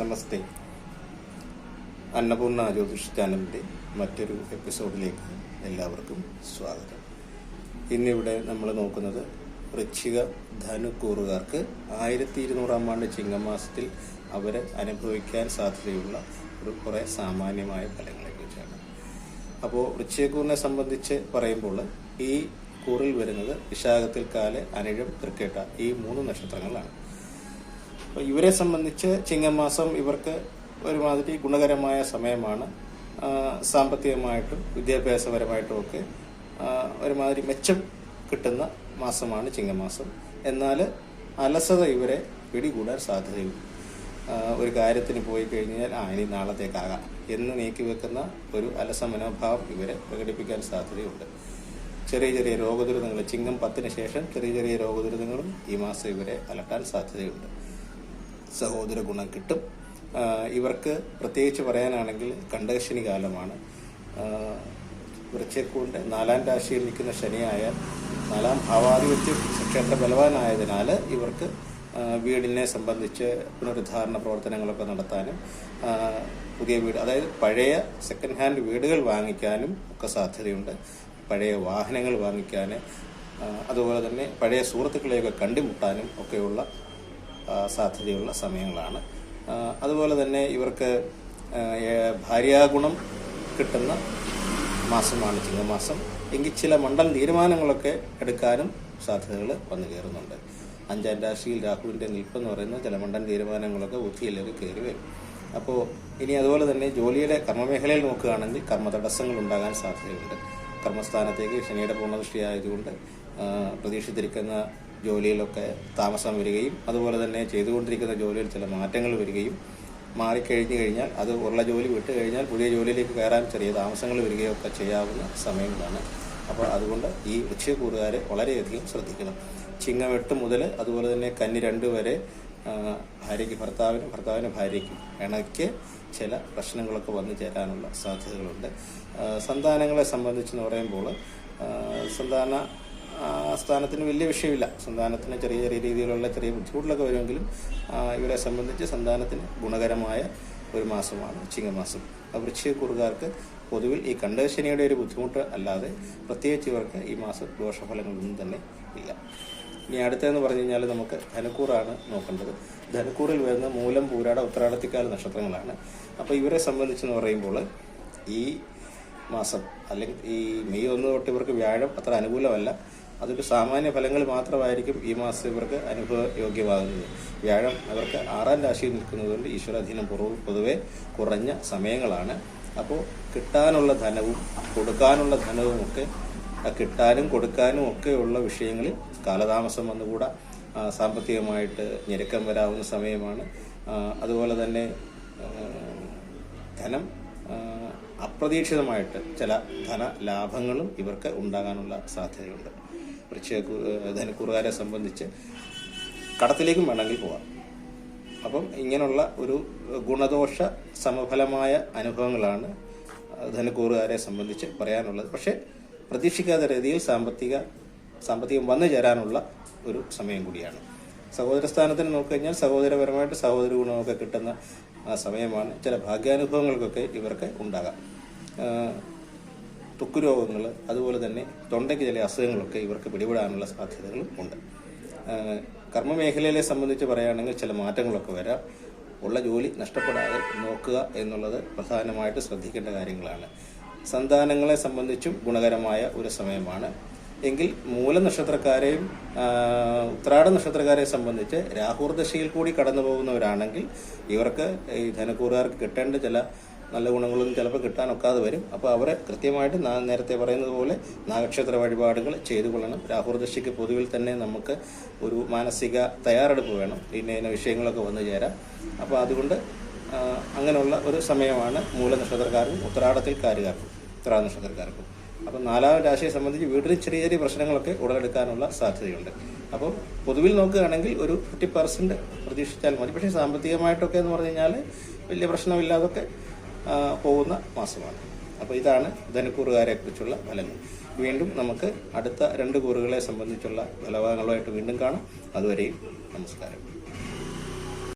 നമസ്തേ. അന്നപൂർണ ജ്യോതിഷ് ചാനലിന്റെ മറ്റൊരു എപ്പിസോഡിലേക്ക് എല്ലാവർക്കും സ്വാഗതം. ഇന്നിവിടെ നമ്മൾ നോക്കുന്നത് വൃശ്ചിക ധനുക്കൂറുകാർക്ക് ആയിരത്തി ഇരുന്നൂറാം ആണ്ട് ചിങ്ങമാസത്തിൽ അവർ അനുഭവിക്കാൻ സാധ്യതയുള്ള ഒരു കുറേ സാമാന്യമായ ഫലങ്ങളെക്കുറിച്ചാണ് അപ്പോൾ വൃശ്ചികക്കൂറിനെ സംബന്ധിച്ച് പറയുമ്പോൾ ഈ കൂറിൽ വരുന്നത് വിശാഖത്തിൽ കാൽ അനിഴം തൃക്കേട്ട ഈ മൂന്ന് നക്ഷത്രങ്ങളാണ്. അപ്പോൾ ഇവരെ സംബന്ധിച്ച് ചിങ്ങമാസം ഇവർക്ക് ഒരുമാതിരി ഗുണകരമായ സമയമാണ്. സാമ്പത്തികമായിട്ടും വിദ്യാഭ്യാസപരമായിട്ടും ഒക്കെ ഒരുമാതിരി മെച്ചം കിട്ടുന്ന മാസമാണ് ചിങ്ങമാസം. എന്നാൽ അലസത ഇവരെ പിടികൂടാൻ സാധ്യതയുണ്ട്. ഒരു കാര്യത്തിന് പോയി കഴിഞ്ഞാൽ ആ ഇനി നാളത്തേക്കാകാം എന്ന് നീക്കി വെക്കുന്ന ഒരു അലസ മനോഭാവം ഇവരെ പ്രകടിപ്പിക്കാൻ സാധ്യതയുണ്ട്. ചെറിയ ചെറിയ രോഗദുരിതങ്ങൾ ചിങ്ങം പത്തിന് ശേഷം ചെറിയ ചെറിയ രോഗദുരിതങ്ങളും ഈ മാസം ഇവരെ അലട്ടാൻ സാധ്യതയുണ്ട്. സഹോദര ഗുണം കിട്ടും. ഇവർക്ക് പ്രത്യേകിച്ച് പറയാനാണെങ്കിൽ കണ്ടകശനി കാലമാണ്. വൃശ്ചിക്കൂറിന്റെ നാലാം രാശിയിൽ നിൽക്കുന്ന ശനിയായ നാലാം ഭാവാധിപത്യ ക്ഷേത്ര ബലവാനായതിനാൽ ഇവർക്ക് വീടിനെ സംബന്ധിച്ച് പുനരുദ്ധാരണ പ്രവർത്തനങ്ങളൊക്കെ നടത്താനും പുതിയ വീട് അതായത് പഴയ സെക്കൻഡ് ഹാൻഡ് വീടുകൾ വാങ്ങിക്കാനും ഒക്കെ സാധ്യതയുണ്ട്. പഴയ വാഹനങ്ങൾ വാങ്ങിക്കാൻ അതുപോലെ തന്നെ പഴയ സുഹൃത്തുക്കളെയൊക്കെ കണ്ടുമുട്ടാനും ഒക്കെയുള്ള സാധ്യതയുള്ള സമയങ്ങളാണ്. അതുപോലെ തന്നെ ഇവർക്ക് ഭാര്യാഗുണം കിട്ടുന്ന മാസമാണ് ചിങ്ങമാസം. എങ്കിൽ ചില മണ്ഡൽ തീരുമാനങ്ങളൊക്കെ എടുക്കാനും സാധ്യതകൾ വന്നു കയറുന്നുണ്ട്. അഞ്ചാം രാശിയിൽ രാഹുവിന്റെ നിൽപ്പെന്ന് പറയുന്ന ചില മണ്ഡൽ തീരുമാനങ്ങളൊക്കെ ബുദ്ധിയിലേക്ക് കയറി വരും. അപ്പോൾ ഇനി അതുപോലെ തന്നെ ജോലിയുടെ കർമ്മമേഖലയിൽ നോക്കുകയാണെങ്കിൽ കർമ്മ തടസ്സങ്ങൾ ഉണ്ടാകാൻ സാധ്യതയുണ്ട്. കർമ്മസ്ഥാനത്തേക്ക് ശനിയുടെ പൂർണദൃഷ്ടിയായതുകൊണ്ട് പ്രതീക്ഷിച്ചിരിക്കുന്ന ജോലിയിലൊക്കെ താമസം വരികയും അതുപോലെ തന്നെ ചെയ്തുകൊണ്ടിരിക്കുന്ന ജോലിയിൽ ചില മാറ്റങ്ങൾ വരികയും മാറിക്കഴിഞ്ഞു കഴിഞ്ഞാൽ അത് ഉള്ള ജോലി വിട്ട് കഴിഞ്ഞാൽ പുതിയ ജോലിയിലേക്ക് കയറാൻ ചെറിയ താമസങ്ങൾ വരികയൊക്കെ ചെയ്യാവുന്ന സമയങ്ങളാണ്. അപ്പോൾ അതുകൊണ്ട് ഈ വൃശ്ചികക്കൂറുകാരെ വളരെയധികം ശ്രദ്ധിക്കണം. ചിങ്ങം എട്ട് മുതൽ അതുപോലെ തന്നെ കന്നി രണ്ട് വരെ ഭാര്യയ്ക്ക് ഭർത്താവിനും ഭർത്താവിന് ഭാര്യയ്ക്കും ഇണയ്ക്ക് ചില പ്രശ്നങ്ങളൊക്കെ വന്നു ചേരാനുള്ള സാധ്യതകളുണ്ട്. സന്താനങ്ങളെ സംബന്ധിച്ചെന്ന് പറയുമ്പോൾ സന്താന സ്ഥാനത്തിന് വലിയ വിഷയമില്ല. സന്താനത്തിന് ചെറിയ ചെറിയ രീതിയിലുള്ള ചെറിയ ബുദ്ധിമുട്ടിലൊക്കെ വരുമെങ്കിലും ഇവരെ സംബന്ധിച്ച് സന്താനത്തിന് ഗുണകരമായ ഒരു മാസമാണ് ചിങ്ങമാസം. വൃശ്ചികക്കുറുകാർക്ക് പൊതുവിൽ ഈ കണ്ടശനിയുടെ ഒരു ബുദ്ധിമുട്ട് അല്ലാതെ പ്രത്യേകിച്ച് ഇവർക്ക് ഈ മാസം ദോഷഫലങ്ങളൊന്നും തന്നെ ഇല്ല. ഇനി അടുത്തതെന്ന് പറഞ്ഞു കഴിഞ്ഞാൽ നമുക്ക് ധനക്കൂറാണ് നോക്കേണ്ടത്. ധനക്കൂറിൽ വരുന്ന മൂലം പൂരാട ഉത്തരാടത്തിക്കാല നക്ഷത്രങ്ങളാണ്. അപ്പോൾ ഇവരെ സംബന്ധിച്ചെന്ന് പറയുമ്പോൾ ഈ മാസം അല്ലെങ്കിൽ ഈ മെയ് ഒന്ന് തൊട്ട് ഇവർക്ക് വ്യാഴം അത്ര അനുകൂലമല്ല. അതൊരു സാമാന്യ ഫലങ്ങൾ മാത്രമായിരിക്കും ഈ മാസം ഇവർക്ക് അനുഭവയോഗ്യമാകുന്നത് വ്യാഴം അവർക്ക് ആറാം രാശിയിൽ നിൽക്കുന്നതുകൊണ്ട് ഈശ്വരാധീനം പുറവ് പൊതുവെ കുറഞ്ഞ സമയങ്ങളാണ്. അപ്പോൾ കിട്ടാനുള്ള ധനവും കൊടുക്കാനുള്ള ധനവും ഒക്കെ കിട്ടാനും കൊടുക്കാനും ഒക്കെയുള്ള വിഷയങ്ങളിൽ കാലതാമസം വന്നുകൂടാ. സാമ്പത്തികമായിട്ട് ഞെരുക്കം വരാവുന്ന സമയമാണ്. അതുപോലെ തന്നെ ധനം അപ്രതീക്ഷിതമായിട്ട് ചില ധന ലാഭങ്ങളും ഇവർക്ക് ഉണ്ടാകാനുള്ള സാധ്യതയുണ്ട്. വൃശ്ചിക ധനക്കുറുകാരെ സംബന്ധിച്ച് കടത്തിലേക്കും വേണമെങ്കിൽ പോവാം. അപ്പം ഇങ്ങനെയുള്ള ഒരു ഗുണദോഷ സമഫലമായ അനുഭവങ്ങളാണ് ധനക്കൂറുകാരെ സംബന്ധിച്ച് പറയാനുള്ളത്. പക്ഷേ പ്രതീക്ഷിക്കാത്ത രീതിയിൽ സാമ്പത്തിക സാമ്പത്തികം വന്നു ചേരാനുള്ള ഒരു സമയം കൂടിയാണ്. സഹോദര സ്ഥാനത്തിന് നോക്കിക്കഴിഞ്ഞാൽ സഹോദരപരമായിട്ട് സഹോദര ഗുണമൊക്കെ കിട്ടുന്ന സമയമാണ്. ചില ഭാഗ്യാനുഭവങ്ങൾക്കൊക്കെ ഇവർക്ക് ഉണ്ടാകാം. ത്വക്ക് രോഗങ്ങൾ അതുപോലെ തന്നെ തൊണ്ടയ്ക്ക് ചില അസുഖങ്ങളൊക്കെ ഇവർക്ക് പിടിപെടാനുള്ള സാധ്യതകളും ഉണ്ട്. കർമ്മമേഖലയെ സംബന്ധിച്ച് പറയുകയാണെങ്കിൽ ചില മാറ്റങ്ങളൊക്കെ വരാം. ഉള്ള ജോലി നഷ്ടപ്പെടാതെ നോക്കുക എന്നുള്ളത് പ്രധാനമായിട്ട് ശ്രദ്ധിക്കേണ്ട കാര്യങ്ങളാണ്. സന്താനങ്ങളെ സംബന്ധിച്ചും ഗുണകരമായ ഒരു സമയമാണ്. എങ്കിൽ മൂല നക്ഷത്രക്കാരെയും ഉത്രാട നക്ഷത്രക്കാരെ സംബന്ധിച്ച് രാഹുർദശയിൽ കൂടി കടന്നു പോകുന്നവരാണെങ്കിൽ ഇവർക്ക് ഈ ധനക്കൂറുകാർക്ക് കിട്ടേണ്ട ചില നല്ല ഗുണങ്ങളും ചിലപ്പോൾ കിട്ടാനൊക്കാതെ വരും. അപ്പോൾ അവരെ കൃത്യമായിട്ട് നേരത്തെ പറയുന്നത് പോലെ നാഗക്ഷേത്ര വഴിപാടുകൾ ചെയ്തു കൊള്ളണം. രാഹുർദശയ്ക്ക് പൊതുവിൽ തന്നെ നമുക്ക് ഒരു മാനസിക തയ്യാറെടുപ്പ് വേണം. ഇന്ന ഇന്ന വിഷയങ്ങളൊക്കെ വന്നു ചേരാം. അപ്പോൾ അതുകൊണ്ട് അങ്ങനെയുള്ള ഒരു സമയമാണ് മൂലനക്ഷത്രക്കാർക്കും ഉത്തരാടത്തിൽക്കാരുകാർക്കും ഉത്തരാടത്തിൽ കാരുകാർക്കും ഉത്തരാട നക്ഷത്രക്കാർക്കും അപ്പം നാലാം രാശിയെ സംബന്ധിച്ച് വീട്ടിൽ ചെറിയ ചെറിയ പ്രശ്നങ്ങളൊക്കെ ഉടലെടുക്കാനുള്ള സാധ്യതയുണ്ട്. അപ്പോൾ പൊതുവിൽ നോക്കുകയാണെങ്കിൽ ഒരു ഫിഫ്റ്റി പെർസെന്റ് പ്രതീക്ഷിച്ചാൽ മതി. പക്ഷേ സാമ്പത്തികമായിട്ടൊക്കെ എന്ന് പറഞ്ഞു കഴിഞ്ഞാൽ വലിയ പ്രശ്നമില്ലാതൊക്കെ പോകുന്ന മാസമാണ്. അപ്പോൾ ഇതാണ് ധനക്കൂറുകാരെ കുറിച്ചുള്ള ഫലങ്ങൾ. വീണ്ടും നമുക്ക് അടുത്ത രണ്ട് കൂറുകളെ സംബന്ധിച്ചുള്ള ഫലഭാഗങ്ങളുമായിട്ട് വീണ്ടും കാണാം. അതുവരെയും നമസ്കാരം.